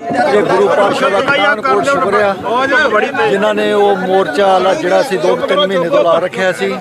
ਇਹ ਗੁਰੂ ਪਾਤਸ਼ਾਹ ਦਾ ਖਾਨ ਕੋਟ ਸ਼ੁਕਰਿਆ ਜਿਨ੍ਹਾਂ ਨੇ ਉਹ ਮੋਰਚਾ ਵਾਲਾ ਜਿਹੜਾ ਸੀ, ਦੋ ਕੁ ਤਿੰਨ ਮਹੀਨੇ ਤੋਂ ਲਾ ਰੱਖਿਆ ਸੀ,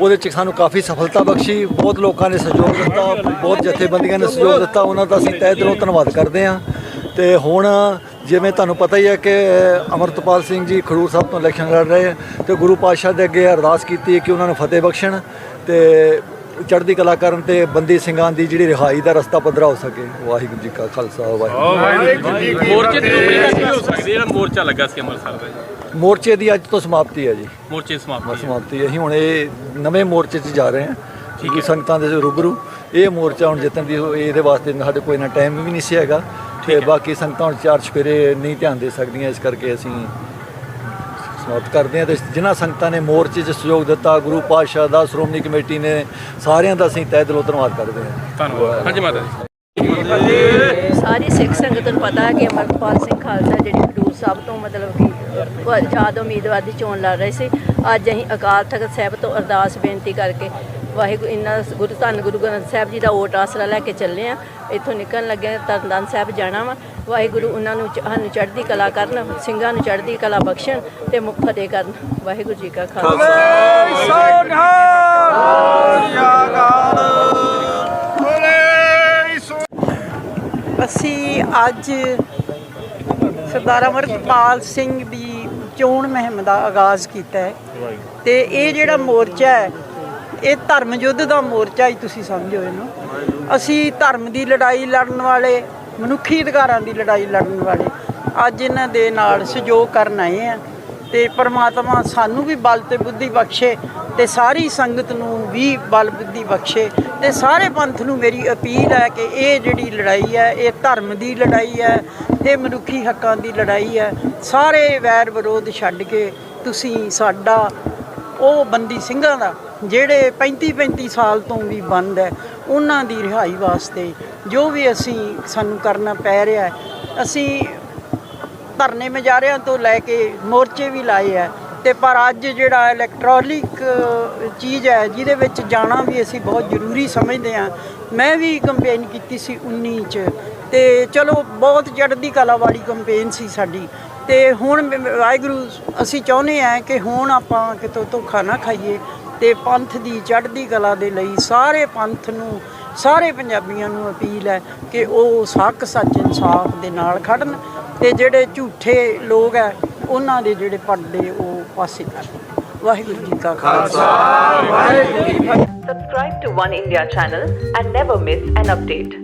ਉਹਦੇ ਚ ਸਾਨੂੰ ਕਾਫੀ ਸਫਲਤਾ ਬਖਸ਼ੀ, ਬਹੁਤ ਲੋਕਾਂ ਨੇ ਸਹਿਯੋਗ ਦਿੱਤਾ, ਬਹੁਤ ਜਥੇਬੰਦੀਆਂ ਨੇ ਸਹਿਯੋਗ ਦਿੱਤਾ, ਉਹਨਾਂ ਦਾ ਅਸੀਂ ਤਹਿ ਦਿਲੋਂ ਧੰਨਵਾਦ ਕਰਦੇ ਹਾਂ। ਤੇ ਹੁਣ ਜਿਵੇਂ ਤੁਹਾਨੂੰ ਪਤਾ ਹੀ ਹੈ ਕਿ ਅਮਰਤਪਾਲ ਸਿੰਘ ਜੀ ਖਡੂਰ ਸਾਹਿਬ ਤੋਂ ਇਲੈਕਸ਼ਨ ਲੜ ਰਹੇ ਹੈ, ਤੇ ਗੁਰੂ ਪਾਤਸ਼ਾਹ ਦੇ ਅੱਗੇ ਅਰਦਾਸ ਕੀਤੀ ਕਿ ਉਹਨਾਂ ਨੂੰ ਫਤਿਹ ਬਖਸ਼ਣ, ਤੇ ਚੜ੍ਹਦੀ ਕਲਾ ਕਰਨ ਤੇ ਬੰਦੀ ਸਿੰਘਾਂ ਦੀ ਜਿਹੜੀ ਰਿਹਾਈ ਦਾ ਰਸਤਾ ਪੱਧਰਾ ਹੋ ਸਕੇ। ਵਾਹਿਗੁਰੂ ਜੀ ਕਾ ਖਾਲਸਾ ਵਾਹਿਗੁਰੂ ਜੀ ਕੀ ਫਤਿਹ। ਮੋਰਚੇ ਦੀ ਰੂਪਰੇਖਾ ਕੀ ਹੋ ਸਕਦੀ ਹੈ? ਜਿਹੜਾ ਮੋਰਚਾ ਲੱਗਾ ਸੀ ਅੰਮ੍ਰਿਤਸਰ ਦਾ ਜੀ। ਮੋਰਚੇ ਦੀ ਅੱਜ ਤੋਂ ਸਮਾਪਤੀ ਹੈ ਜੀ। ਮੋਰਚੇ ਦੀ ਸਮਾਪਤੀ ਹੈ। ਸਮਾਪਤੀ ਹੈ। ਅਸੀਂ ਹੁਣ ਇਹ ਨਵੇਂ ਮੋਰਚੇ 'ਚ ਜਾ ਰਹੇ ਹਾਂ। ਠੀਕ ਸੰਗਤਾਂ ਦੇ ਰੂਬਰੂ। ਇਹ ਮੋਰਚਾ ਹੁਣ ਜਿੱਤਣ ਦੀ ਇਹਦੇ ਵਾਸਤੇ ਸਾਡੇ ਕੋਈ ਨਾ ਟਾਈਮ ਵੀ ਨਹੀਂ ਸੀ ਹੈਗਾ। ਤੇ ਬਾਕੀ ਸੰਗਤਾਂ ਹੁਣ ਚਾਰ ਚਫੇਰੇ ਨਹੀਂ ਧਿਆਨ ਦੇ ਸਕਦੀਆਂ। ਇਸ ਕਰਕੇ ਅਸੀਂ ਸਮਾਪਤ ਕਰਦੇ ਹਾਂ ਤੇ ਜਿਨ੍ਹਾਂ ਸੰਗਤਾਂ ਨੇ ਮੋਰਚੇ 'ਚ ਸਹਿਯੋਗ ਦਿੱਤਾ ਗੁਰੂ ਪਾਤਸ਼ਾਹ ਦਾ ਸ਼੍ਰੋਮਣੀ ਕਮੇਟੀ ਨੇ ਸਾਰਿਆਂ ਦਾ ਅਸੀਂ ਤਹਿ ਦਿਲੋਂ ਧੰਨਵਾਦ ਕਰਦੇ ਹਾਂ। ਧੰਨਵਾਦ। ਹਾਂਜੀ ਮਾਤਾ ਜੀ। ਸਾਰੀ ਸਿੱਖ ਸੰਗਤ ਨੂੰ ਪਤਾ ਹੈ ਕਿ ਅਮਰਪਾਲ ਸਿੰਘ ਖਾਲਸਾ ਜਿਹੜੀ ਖਡੂਰ ਸਾਹਿਬ ਤੋਂ ਮਤਲਬ ਕਿ ਆਜ਼ਾਦ ਉਮੀਦਵਾਰ ਦੀ ਚੋਣ ਲੜ ਰਹੇ ਸੀ। ਅੱਜ ਅਸੀਂ ਅਕਾਲ ਤਖਤ ਸਾਹਿਬ ਤੋਂ ਅਰਦਾਸ ਬੇਨਤੀ ਕਰਕੇ ਵਾਹਿਗੁਰੂ ਇੰਨਾ ਗੁਰੂ ਧੰਨ ਗੁਰੂ ਗ੍ਰੰਥ ਸਾਹਿਬ ਜੀ ਦਾ ਓਟ ਆਸਰਾ ਲੈ ਕੇ ਚੱਲੇ ਆ ਇੱਥੋਂ ਨਿਕਲਣ ਲੱਗੇ ਤਰਨਤਾਰਨ ਸਾਹਿਬ ਜਾਣਾ ਵਾ। ਵਾਹਿਗੁਰੂ ਉਹਨਾਂ ਨੂੰ ਸਾਨੂੰ ਚੜ੍ਹਦੀ ਕਲਾ ਕਰਨ ਸਿੰਘਾਂ ਨੂੰ ਚੜ੍ਹਦੀ ਕਲਾ ਬਖਸ਼ਣ ਤੇ ਮੁਖ ਫਤਿਹ ਕਰਨ। ਵਾਹਿਗੁਰੂ ਜੀ ਕਾ ਖਾਲਸਾ। ਅਸੀਂ ਅੱਜ ਸਰਦਾਰ ਅਮਰਪਾਲ ਸਿੰਘ ਦੀ ਚੋਣ ਮੁਹਿੰਮ ਦਾ ਆਗਾਜ਼ ਕੀਤਾ ਹੈ। ਤੇ ਇਹ ਜਿਹੜਾ ਮੋਰਚਾ ਹੈ ਇਹ ਧਰਮ ਯੁੱਧ ਦਾ ਮੋਰਚਾ ਹੀ ਤੁਸੀਂ ਸਮਝੋ ਇਹਨੂੰ। ਅਸੀਂ ਧਰਮ ਦੀ ਲੜਾਈ ਲੜਨ ਵਾਲੇ ਮਨੁੱਖੀ ਅਧਿਕਾਰਾਂ ਦੀ ਲੜਾਈ ਲੜਨ ਵਾਲੇ। ਅੱਜ ਇਹਨਾਂ ਦੇ ਨਾਲ ਸਹਿਯੋਗ ਕਰਨ ਆਏ ਆ ਤੇ ਪ੍ਰਮਾਤਮਾ ਸਾਨੂੰ ਵੀ ਬਲ ਤੇ ਬੁੱਧੀ ਬਖਸ਼ੇ ਤੇ ਸਾਰੀ ਸੰਗਤ ਨੂੰ ਵੀ ਬਲ ਬੁੱਧੀ ਬਖਸ਼ੇ ਤੇ ਸਾਰੇ ਪੰਥ ਨੂੰ ਮੇਰੀ ਅਪੀਲ ਹੈ ਕਿ ਇਹ ਜਿਹੜੀ ਲੜਾਈ ਹੈ, ਇਹ ਧਰਮ ਦੀ ਲੜਾਈ ਹੈ, ਇਹ ਮਨੁੱਖੀ ਹੱਕਾਂ ਦੀ ਲੜਾਈ ਹੈ, ਸਾਰੇ ਵੈਰ ਵਿਰੋਧ ਛੱਡ ਕੇ ਤੁਸੀਂ ਸਾਡਾ ਉਹ ਬੰਦੀ ਸਿੰਘਾਂ ਦਾ, ਜਿਹੜੇ 35 35 ਸਾਲ ਤੋਂ ਵੀ ਬੰਦ ਹੈ, ਉਹਨਾਂ ਦੀ ਰਿਹਾਈ ਵਾਸਤੇ ਜੋ ਵੀ ਅਸੀਂ ਸਾਨੂੰ ਕਰਨਾ ਪੈ ਰਿਹਾ ਅਸੀਂ ਧਰਨੇ ਮਜਾਰਿਆਂ ਤੋਂ ਲੈ ਕੇ ਮੋਰਚੇ ਵੀ ਲਾਏ ਆ ਤੇ ਪਰ ਅੱਜ ਜਿਹੜਾ ਇਲੈਕਟ੍ਰੋਨਿਕ ਚੀਜ਼ ਹੈ, ਜਿਹਦੇ ਵਿੱਚ ਜਾਣਾ ਵੀ ਅਸੀਂ ਬਹੁਤ ਜ਼ਰੂਰੀ ਸਮਝਦੇ ਆ ਮੈਂ ਵੀ ਕੰਪੇਨ ਕੀਤੀ ਸੀ 19 ਚ, ਤੇ ਚਲੋ ਬਹੁਤ ਚੜ੍ਹਦੀ ਕਲਾ ਵਾਲੀ ਕੰਪੇਨ ਸੀ ਸਾਡੀ ਤੇ ਹੁਣ ਵਾਹਿਗੁਰੂ, ਅਸੀਂ ਚਾਹੁੰਦੇ ਆ ਕਿ ਹੁਣ ਆਪਾਂ ਕਿਤੋਂ ਧੋਖਾ ਨਾ ਖਾਈਏ ਤੇ ਪੰਥ ਦੀ ਚੜ੍ਹਦੀ ਕਲਾ ਦੇ ਲਈ ਸਾਰੇ ਪੰਥ ਨੂੰ, ਸਾਰੇ ਪੰਜਾਬੀਆਂ ਨੂੰ ਅਪੀਲ ਹੈ ਕਿ ਉਹ ਹੱਕ ਸੱਚ, ਇਨਸਾਫ ਦੇ ਨਾਲ ਖੜਨ ਤੇ ਜਿਹੜੇ ਝੂਠੇ ਲੋਕ ਹੈ, ਉਹਨਾਂ ਦੇ ਜਿਹੜੇ ਪਰਦੇ ਉਹ ਪਾਸੇ ਕਰਨ ਵਾਹਿਗੁਰੂ ਜੀ ਕਾ Khalsa Subscribe to One India channel and never miss an update.